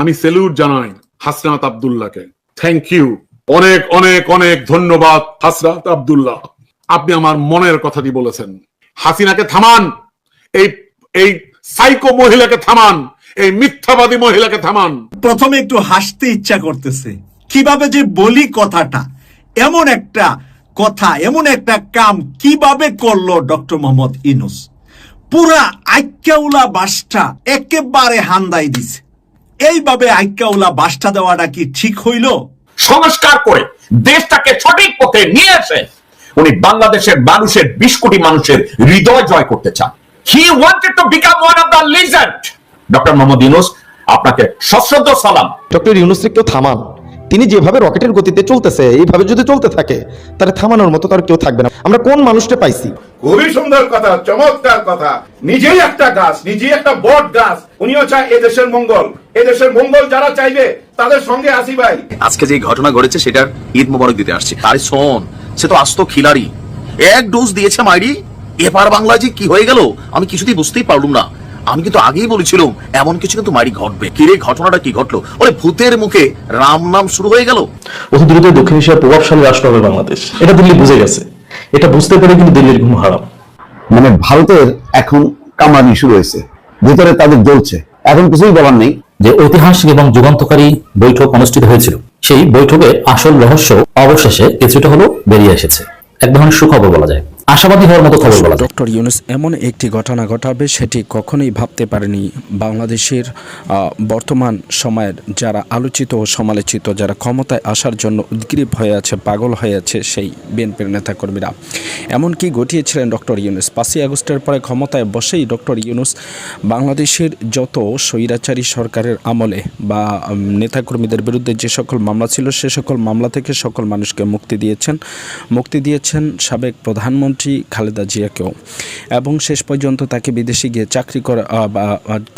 আমি সেলুট জানাই Hasnat আব্দুল্লাহকে। Thank you অনেক অনেক অনেক ধন্যবাদ হাসনাত আব্দুল্লাহ। আপনি আমার মনের কথাটি বলেছেন। হাসিনাকে থামান, এই এই সাইকো মহিলাকে থামান, এই মিথ্যাবাদী মহিলাকে থামান। প্রথমে একটু হাসতে ইচ্ছা করতেছে। কীভাবে যে বলি কথাটা, এমন একটা কথা, এমন একটা কাম কীভাবে করল ডক্টর মোহাম্মদ ইনুস পুরা আইক্যাউলা বাসটা একেবারে হান্দাই দিছে। এইভাবে আইকাউলা বাসটা দেওয়াটা কি ঠিক হইল? সংস্কার করে দেশটাকে সঠিক পথে নিয়ে এসে উনি বাংলাদেশের মানুষের বিশ কোটি মানুষের হৃদয় জয় করতে চান। He wanted to become one of the legend doctor Mohammad Yunus আপনাকে সশ্রদ্ধ সালাম। ডক্টর ইউনুস কেউ থামান। তিনি যেভাবে রকেটের গতিতে চলতেছে এইভাবে যদি চলতে থাকে তাহলে থামানোর মতো তার কেউ থাকবে না। আমরা কোন মানুষটা পাইছি? খুবই সুন্দর কথা চমৎকার কথা। নিজেই একটা গাছ নিজেই একটা বট গাছ। উনিও চায় এদেশের মঙ্গল। এদেশের মঙ্গল যারা চাইবে তাদের সঙ্গে আসি ভাই। আজকে যে ঘটনা ঘটেছে সেটার ঈদ মোবারক দিতে আসছে। আরে শোন সে তো আস্ত খিলাড়ি। এক ডোজ দিয়েছে মাইরি এপার বাংলায় যে কি হয়ে গেল আমি কিছুতেই বুঝতেই পারলুম না। আমি কিন্তু আগেই বলেছিলাম এমন কিছু কিন্তু মারি ঘটবে। কিরে ঘটনাটা কি ঘটলো? ওরে ভূতের মুখে রাম নাম শুরু হয়ে গেল? অতি দ্রুত দক্ষিণ এশিয়ার প্রভাবশালী রাষ্ট্র হবে বাংলাদেশ। এটা দিল্লি বুঝে গেছে। এটা বুঝতে পেরে কিন্তু দিল্লির ঘুম হারাম। মানে ভারতের এখন কামানি শুরু হয়েছে। ভিতরে তাদের জ্বলছে। এখন কিছুই বলার নেই। যে ঐতিহাসিক এবং যুগান্তকারী বৈঠক অনুষ্ঠিত হয়েছিল সেই বৈঠকে আসল রহস্য অবশেষে কিছুটা হলো বেরিয়ে এসেছে। এক ধরনের সুখবর বলা যায়। আশাবাদী হওয়ার মতো খবর বলা ডক্টর ইউনুস, এমন একটি ঘটনা ঘটাবে সেটি কখনোই ভাবতে পারেনি বাংলাদেশের বর্তমান সময়ের যারা আলোচিত ও সমালোচিত, যারা ক্ষমতায় আসার জন্য উদ্গ্রীব হয়ে আছে, পাগল হয়ে আছে সেই বিএনপির নেতাকর্মীরা। এমনকি ঘটিয়েছিলেন ডক্টর ইউনুস। পাঁচই আগস্টের পরে ক্ষমতায় বসেই ডক্টর ইউনুস বাংলাদেশের যত স্বৈরাচারী সরকারের আমলে বা নেতাকর্মীদের বিরুদ্ধে যে সকল মামলা ছিল, সে সকল মামলা থেকে সকল মানুষকে মুক্তি দিয়েছেন। মুক্তি দিয়েছেন সাবেক প্রধানমন্ত্রী খালেদা জিয়াকেও। এবং শেষ পর্যন্ত তাকে বিদেশে গিয়ে চাকরি করা বা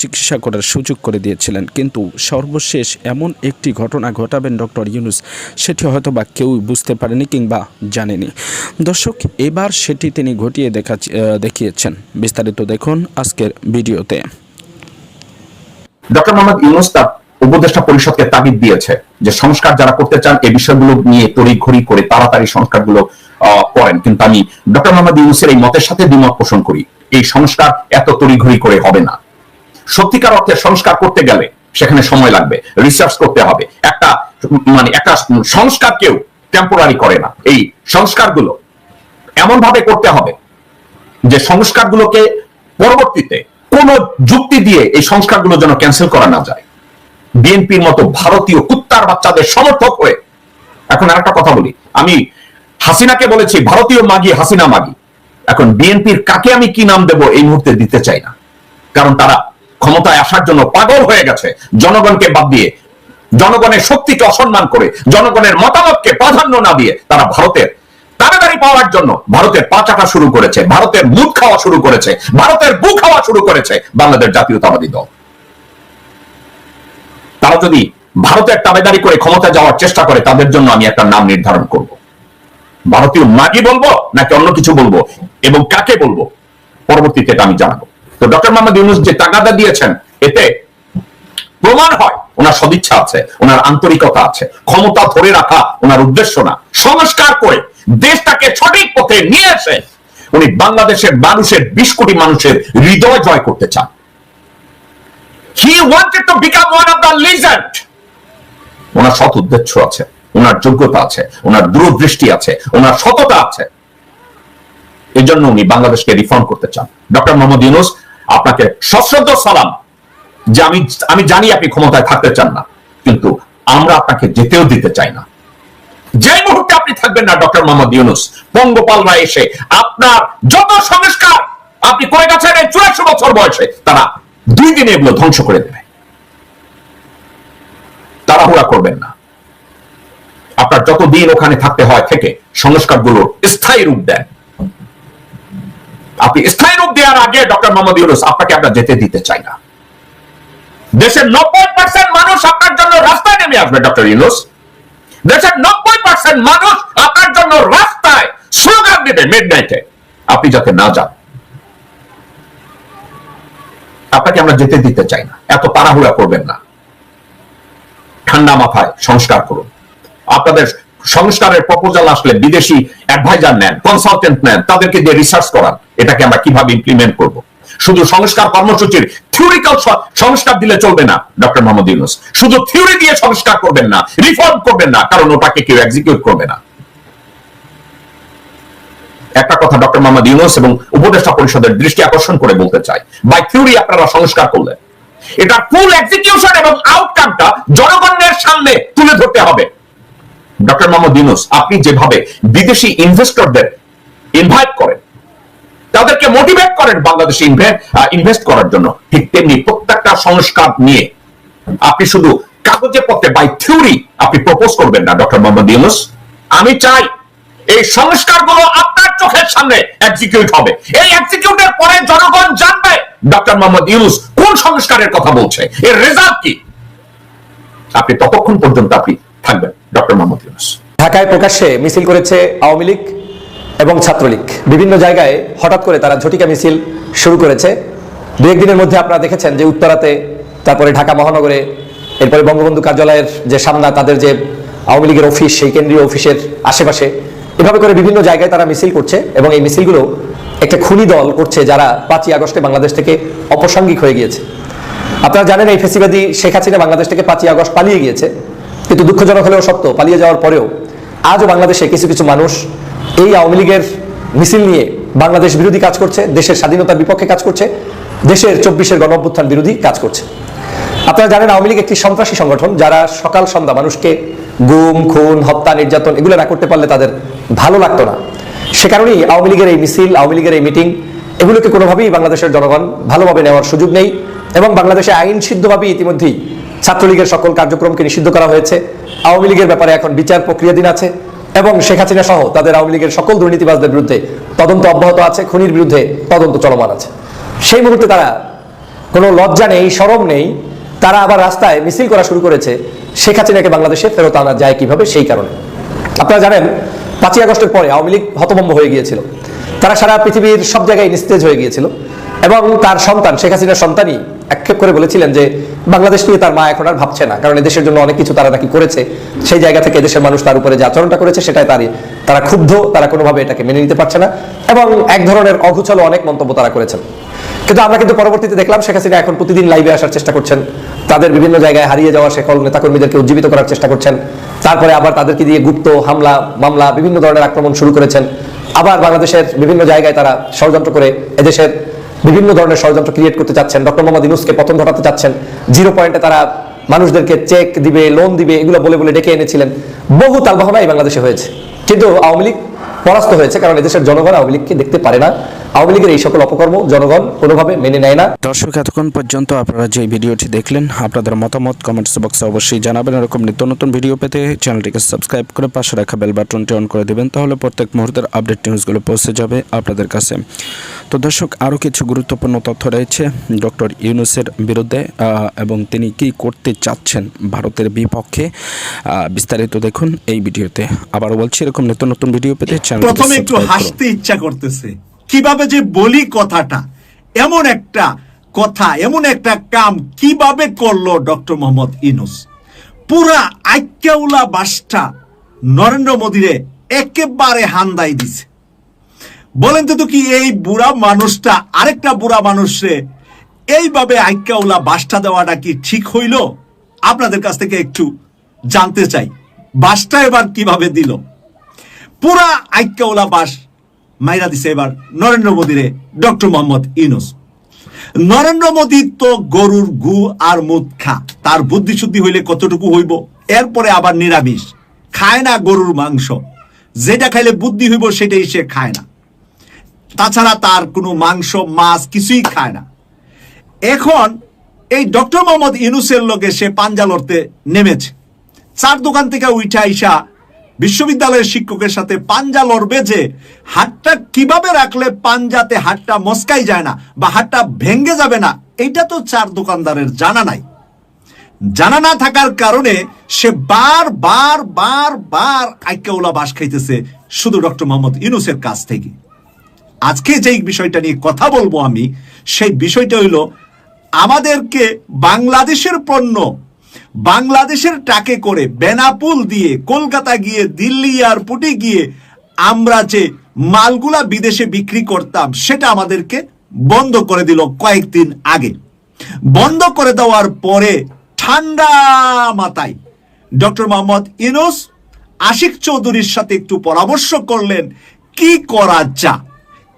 চিকিৎসা করার সুযোগ করে দিয়েছিলেন। কিন্তু সর্বশেষ এমন একটি ঘটনা ঘটাবেন ডক্টর ইউনুস, সেটি হয়তো বা কেউ বুঝতে পারেনি কিংবা জানেনি। দর্শক, এবার সেটি তিনি ঘটিয়ে দেখা দেখিয়েছেন। বিস্তারিত দেখুন আজকের ভিডিওতে। ডক্টর মোহাম্মদ ইউনুস তার উপদেষ্টা পরিষদকে তাগিদ দিয়েছে যে সংস্কার যারা করতে চান এই বিষয়গুলো নিয়ে তড়িঘড়ি করে তাড়াতাড়ি সংস্কারগুলো করেন কিন্তু আমি ডক্টর মোহাম্মদ ইউনুসের এই মতের সাথে দ্বিমত পোষণ করি। এই সংস্কার এত তড়িঘড়ি করে হবে না। সত্যিকার অর্থে সংস্কার করতে গেলে সেখানে সময় লাগবে রিসার্চ করতে হবে। একটা মানে একটা সংস্কার কেউ টেম্পোরারি করে না। এই সংস্কারগুলো এমন ভাবে করতে হবে যে সংস্কারগুলোকে পরবর্তীতে কোন যুক্তি দিয়ে এই সংস্কারগুলো যেন ক্যান্সেল করা না যায়। বিএনপির মতো ভারতীয় কুত্তার বাচ্চাদের সমর্থক হয়ে। এখন আর একটা কথা বলি। আমি হাসিনাকে বলেছি, ভারতীয় মাগি, হাসিনা মাগি। এখন বিএনপির কাকে আমি কি নাম দেব এই মুহূর্তে দিতে চাই না। কারণ তারা ক্ষমতায় আসার জন্য পাগল হয়ে গেছে। জনগণকে বাদ দিয়ে, জনগণের শক্তিকে অসম্মান করে, জনগণের মতামতকে প্রাধান্য না দিয়ে তারা ভারতের তাড়াতাড়ি পাওয়ার জন্য ভারতের পা চাটা শুরু করেছে, ভারতের মুখ খাওয়া শুরু করেছে, ভারতের বুক খাওয়া শুরু করেছে বাংলাদেশ জাতীয়তাবাদী দল। তারা যদি ভারতের তাবেদারি করে ক্ষমতা যাওয়ার চেষ্টা করে, তাদের জন্য আমি একটা নাম নির্ধারণ করব। ভারতীয় মাগি বলব, নাকি অন্য কিছু বলব? এবং কাকে বলব? পরবর্তীতে এটা আমি জানাব। তো ডক্টর মোহাম্মদ ইউনুস যে তাগাদা দিয়েছেন, এতে প্রমাণ হয়, ওনার সদিচ্ছা আছে, ওনার আন্তরিকতা আছে, ক্ষমতা ধরে রাখা ওনার উদ্দেশ্য না। সংস্কার করে দেশটাকে সঠিক পথে নিয়ে এসে উনি বাংলাদেশের মানুষের বিশ কোটি মানুষের হৃদয় জয় করতে চান। He wanted to become one of the legend ওনার সৎ উদ্দেশ্য আছে। ওনার যোগ্যতা আছে, ওনার দূরদৃষ্টি আছে, ওনার সততা আছে। এই জন্য উনি বাংলাদেশকে রিফর্ম করতে চান। ডক্টর মোহাম্মদ ইউনুস, আপনাকে সশ্রদ্ধ সালাম যে আমি আমি জানি আপনি ক্ষমতায় থাকতে চান না, কিন্তু আমরা আপনাকে যেতেও দিতে চাই না। যে মুহূর্তে আপনি থাকবেন না, ডক্টর মোহাম্মদ ইউনুস পঙ্গপালরা এসে আপনার যত সংস্কার আপনি করে গেছেন চুরাশি বছর বয়সে, তারা দুই দিনে এগুলো ধ্বংস করে দেবে। তাড়াহুড়া করবেন না। আপনার যত দিন ওখানে থাকতে হয় থেকে সংস্কারগুলো স্থায়ী রূপ দেন আপনি স্থায়ী রূপ দেওয়ার আগে ডক্টর মোহাম্মদ ইউনুস আপনাকে আমরা যেতে দিতে চাই না। দেশের নব্বই পার্সেন্ট মানুষ আপনার জন্য রাস্তায় নেমে আসবে, ডক্টর ইউনুস। দেশের নব্বই পার্সেন্ট মানুষ আপনার জন্য রাস্তায় স্লোগান দেবে মিড নাইটে আপনি যাতে না যান। আপনাকে আমরা যেতে দিতে চাই না। এত তাড়াহুড়া করবেন না। ঠান্ডা মাথায় সংস্কার করুন। আপনাদের সংস্কারের প্রপোজাল আসলে বিদেশি অ্যাডভাইজার নেন কনসালটেন্ট নেন, তাদেরকে দিয়ে রিসার্চ করান, এটাকে আমরা কীভাবে ইমপ্লিমেন্ট করব। শুধু সংস্কার কর্মসূচির থিওরিক্যাল সংস্কার দিলে চলবে না ডক্টর মোহাম্মদ ইউনুস। শুধু থিওরি দিয়ে সংস্কার করবেন না রিফর্ম করবেন না, কারণ ওটাকে কেউ এক্সিকিউট করবে না। একটা কথা ডক্টর মোহাম্মদ ইউনুস এবং উপদেষ্টা পরিষদের দৃষ্টি আকর্ষণ করে বলতে চাই। বাই থিওরি আপনারা সংস্কার করলেন। এটা ফুল এক্সিকিউশন এবং আউটকামটা জনগণের সামনে তুলে ধরতে হবে। ডক্টর মোহাম্মদ ইউনুস, আপনি যেভাবে বিদেশি ইনভেস্টরদের ইনভাইট করেন, তাদেরকে মোটিভেট করেন বাংলাদেশে ইনভেস্ট করার জন্য, ঠিক তেমনি প্রত্যেকটা সংস্কার নিয়ে আপনি শুধু কাগজে পত্রে বাই থিওরি আপনি প্রপোজ করবেন না, ডক্টর মোহাম্মদ ইউনুস। আমি চাই এই সংস্কারগুলো আপনার চোখের সামনে এক্সিকিউট হবে। এই এক্সিকিউটের পরে জনগণ জানবে ডক্টর মোহাম্মদ ইউনুস কোন সংস্কারের কথা বলছে। এর রেজাল্ট কি? আপনি ততক্ষণ পর্যন্ত আপনি থাকবেন ডক্টর মোহাম্মদ ইউনুস। ঢাকায় প্রকাশ্যে মিছিল করেছে আওয়ামী লীগ এবং ছাত্রলীগ। বিভিন্ন জায়গায় হঠাৎ করে তারা ঝটিকা মিছিল শুরু করেছে। দু একদিনের মধ্যে আপনারা দেখেছেন যে উত্তরাতে, তারপরে ঢাকা মহানগরে, এরপরে বঙ্গবন্ধু কার্যালয়ের যে সামনা, তাদের যে আওয়ামী লীগের অফিস, সেই কেন্দ্রীয় অফিসের আশেপাশে। এভাবে করে বিভিন্ন জায়গায় তারা মিছিল করছে এবং এই মিছিলগুলো একটা খুনি দল করছে যারা পাঁচই আগস্টে বাংলাদেশ থেকে অপ্রাসঙ্গিক হয়ে গিয়েছে। আপনারা জানেন এই ফেসিবাদী শেখ হাসিনা বাংলাদেশ থেকে পাঁচই আগস্ট পালিয়ে গিয়েছে। কিন্তু দুঃখজনক হলেও সত্য, পালিয়ে যাওয়ার পরেও আজও বাংলাদেশে কিছু কিছু মানুষ এই আওয়ামী লীগের মিছিল নিয়ে বাংলাদেশ বিরোধী কাজ করছে, দেশের স্বাধীনতার বিপক্ষে কাজ করছে, দেশের চব্বিশের গণঅভ্যুত্থান বিরোধী কাজ করছে। আপনারা জানেন আওয়ামী লীগ একটি সন্ত্রাসী সংগঠন যারা সকাল সন্ধ্যা মানুষকে গুম, খুন, হত্যা, নির্যাতন এগুলো না করতে পারলে তাদের ভালো লাগতো না। সে কারণেই আওয়ামী লীগের এই মিছিল, আওয়ামী লীগের এই মিটিং এগুলোকে কোনোভাবেই বাংলাদেশের জনগণ ভালোভাবে নেওয়ার সুযোগ নেই এবং বাংলাদেশে আইন সিদ্ধভাবে ইতিমধ্যেই ছাত্রলীগের সকল কার্যক্রমকে নিষিদ্ধ করা হয়েছে। আওয়ামী লীগের ব্যাপারে এখন বিচার প্রক্রিয়াধীন আছে এবং শেখ হাসিনা সহ তাদের আওয়ামী লীগের সকল দুর্নীতিবাজদের বিরুদ্ধে তদন্ত অব্যাহত আছে, খুনির বিরুদ্ধে তদন্ত চলমান আছে। সেই মুহূর্তে তারা কোনো লজ্জা নেই, সরম নেই। তারা আবার রাস্তায় মিছিল করা শুরু করেছে। শেখ হাসিনাকে বাংলাদেশে ফেরত আনা যায় কীভাবে? সেই কারণে। আপনারা জানেন, পাঁচই আগস্টের পরে আওয়ামী লীগ হতভম্ব হয়ে গিয়েছিল। তারা সারা পৃথিবীর সব জায়গায় নিস্তেজ হয়ে গিয়েছিল এবং তার সন্তান, শেখ হাসিনার সন্তানই আক্ষেপ করে বলেছিলেন যে বাংলাদেশ নিয়ে তার মা এখন আর ভাবছে না। কারণ এদেশের জন্য অনেক কিছু তারা নাকি করেছে। সেই জায়গা থেকে দেশের মানুষ তার উপরে যে আচরণটা করেছে, সেটাই তারই তারা ক্ষুব্ধ, তারা কোনোভাবে এটাকে মেনে নিতে পারছে না। এবং এক ধরনের অঘুচল অনেক মন্তব্য তারা করেছেন। কিন্তু আমরা কিন্তু পরবর্তীতে দেখলাম শেখ হাসিনা এখন প্রতিদিন লাইভে আসার চেষ্টা করছেন। তাদের বিভিন্ন জায়গায় হারিয়ে যাওয়া সকল নেতাকর্মীদেরকে উজ্জীবিত করার চেষ্টা করছেন। তারপরে আবার তাদেরকে দিয়ে গুপ্ত হামলা, মামলা, বিভিন্ন ধরনের আক্রমণ শুরু করেছেন। আবার বাংলাদেশের বিভিন্ন জায়গায় তারা ষড়যন্ত্র করে এদেশের বিভিন্ন ধরনের ষড়যন্ত্র ক্রিয়েট করতে চাচ্ছেন। ডক্টর মোহাম্মদ ইনুসকে পতন ঘটাতে চাচ্ছেন। জিরো পয়েন্টে তারা মানুষদেরকে চেক দিবে লোন দিবে, এগুলো বলে বলে ডেকে এনেছিলেন। বহু তালবাহনা বাংলাদেশে হয়েছে। কিন্তু আওয়ামী লীগ পরাস্ত হয়েছে, কারণ এদেশের জনগণ আওয়ামী লীগকে দেখতে পারে না। আওয়ামী লীগের এই সকল অপকর্ম জনগণ কোনোভাবে মেনে নেয় না। দর্শক, এতক্ষণ পর্যন্ত আপনারা যে ভিডিওটি দেখলেন, আপনাদের মতামত কমেন্টস বক্সে অবশ্যই জানাবেন। এরকম নিত্য নতুন ভিডিও পেতে চ্যানেলটিকে সাবস্ক্রাইব করে পাশে রাখা বেল বাটনটি অন করে দেবেন, তাহলে প্রত্যেক মুহূর্তের আপডেট নিউজগুলো পৌঁছে যাবে আপনাদের কাছে। তো দর্শক আরও কিছু গুরুত্বপূর্ণ তথ্য রয়েছে। ডক্টর ইউনুসের বিরুদ্ধে এবং তিনি কি করতে চাচ্ছেন ভারতের বিপক্ষে? বিস্তারিত দেখুন এই ভিডিওতে। আবারও বলছি এরকম নিত্য নতুন ভিডিও পেতে প্রথমে একটু হাসতে ইচ্ছা করতেছে। কীভাবে যে বলি কথাটা এমন একটা কথা এমন একটা কাম কীভাবে করল ডক্টর মোহাম্মদ ইনুস পুরা আইক্যাউলা বাসটা নরেন্দ্র মোদীরে একেবারে হান্দাই দিছে। বলেন তো কি, এই বুড়া মানুষটা, আরেকটা বুড়া মানুষরে এইভাবে আইক্যাউলা বাসটা দেওয়াটা কি ঠিক হইল? আপনাদের কাছ থেকে একটু জানতে চাই। বাসটা এবার কীভাবে দিল? পুরা আইক্যাওলা বাস মাইরা দিছে এবার নরেন্দ্র মোদীরে, ডক্টর মোহাম্মদ ইনুস নরেন্দ্র মোদী তো গরুর গু আর মুদ খা, তার বুদ্ধি শুদ্ধি হইলে কতটুকু হইব? এরপরে আবার নিরামিষ। খায় না গরুর মাংস। যেটা খাইলে বুদ্ধি হইব, সেটাই সে খায় না। তাছাড়া তার কোনো মাংস, মাছ কিছুই খায় না। এখন এই ডক্টর মোহাম্মদ ইনুসের লোকে সে পাঞ্জা লড়তে নেমেছে। চার দোকান থেকে উঠে আইসা বিশ্ববিদ্যালয়ের শিক্ষকের সাথে পাঞ্জা লড়বে যে হাতটা কীভাবে রাখলে পাঞ্জাতে হাতটা মস্কাই যায় না বা হাতটা ভেঙ্গে যাবে না, এইটা তো চার দোকানদারের জানা নাই। জানা না থাকার কারণে সে বার বার বার বার আইকাউলা বাস খাইতেছে শুধু ডক্টর মোহাম্মদ ইনুসের কাছ থেকে। আজকে যেই বিষয়টা নিয়ে কথা বলব আমি, সেই বিষয়টা হইল, আমাদেরকে বাংলাদেশের পণ্য, বাংলাদেশের টাকে করে বেনাপুল দিয়ে কলকাতা গিয়ে, দিল্লি এয়ারপোর্টে গিয়ে আমরা যে মালগুলা বিদেশে বিক্রি করতাম, সেটা আমাদেরকে বন্ধ করে দিল কয়েকদিন আগে। বন্ধ করে দেওয়ার পরে ঠান্ডা মাথায় ডক্টর মোহাম্মদ ইনোস আশিক চৌধুরীর সাথে একটু পরামর্শ করলেন, কি করা যা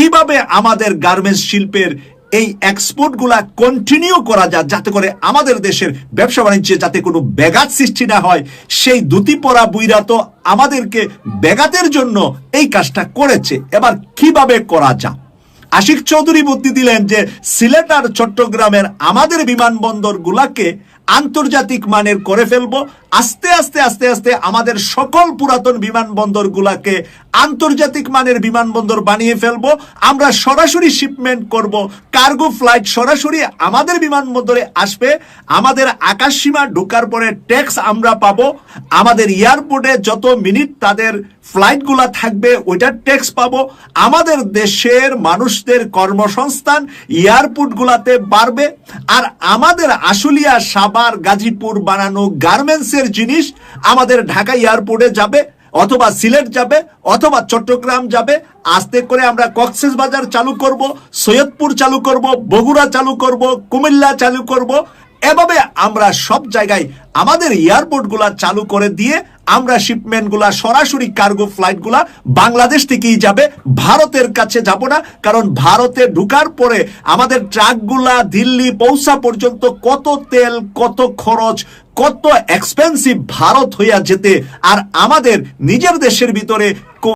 কীভাবে আমাদের গার্মেন্টস শিল্পের এই এক্সপোর্টগুলা কন্টিনিউ করা যায় যাতে করে আমাদের দেশের ব্যবসা বাণিজ্যে যাতে কোনো ব্যাঘাত সৃষ্টি না হয়? সেই দুতি পরা বুইরা তো আমাদেরকে ব্যাঘাতের জন্য এই কাজটা করেছে। এবার কীভাবে করা যায়? আশিক চৌধুরী বুদ্ধি দিলেন যে সিলেট আর চট্টগ্রামের আমাদের বিমানবন্দর গুলাকে আন্তর্জাতিক মানের করে ফেলব। আস্তে আস্তে আস্তে আস্তে আমাদের সকল পুরাতন বিমানবন্দর গুলাকে আন্তর্জাতিক মানের বিমানবন্দর বানিয়ে ফেলব। আমরা সরাসরি শিপমেন্ট করব। কার্গো ফ্লাইট সরাসরি আমাদের বিমানবন্দরে আসবে। আমাদের আকাশ সীমা ঢোকার পরে ট্যাক্স আমরা পাবো। আমাদের এয়ারপোর্টে যত মিনিট তাদের ফ্লাইটগুলা থাকবে ওইটার ট্যাক্স পাবো। আমাদের দেশের মানুষদের কর্মসংস্থান এয়ারপোর্ট গুলাতে বাড়বে। আর আমাদের আশুলিয়া সাভার গাজীপুর বানানো গার্মেন্টসের জিনিস আমাদের ঢাকা এয়ারপোর্টে যাবে, অথবা সিলেট যাবে, অথবা চট্টগ্রাম যাবে। আস্তে করে আমরা কক্সেস বাজার চালু করব, সৈয়দপুর চালু করব, বগুড়া চালু করব, কুমিল্লা চালু করব। এভাবে আমরা সব জায়গায় আমাদের এয়ারপোর্টগুলা চালু করে দিয়ে আমরা শিপমেন্টগুলা সরাসরি কার্গো ফ্লাইটগুলা বাংলাদেশ থেকেই যাবে, ভারতের কাছে যাব না, কারণ ভারতে ঢুকার পরে আমাদের ট্রাকগুলা দিল্লি পৌঁছা পর্যন্ত কত তেল, কত খরচ, কত এক্সপেন্সিভ ভারত হইয়া যেতে, আর আমাদের নিজের দেশের ভিতরে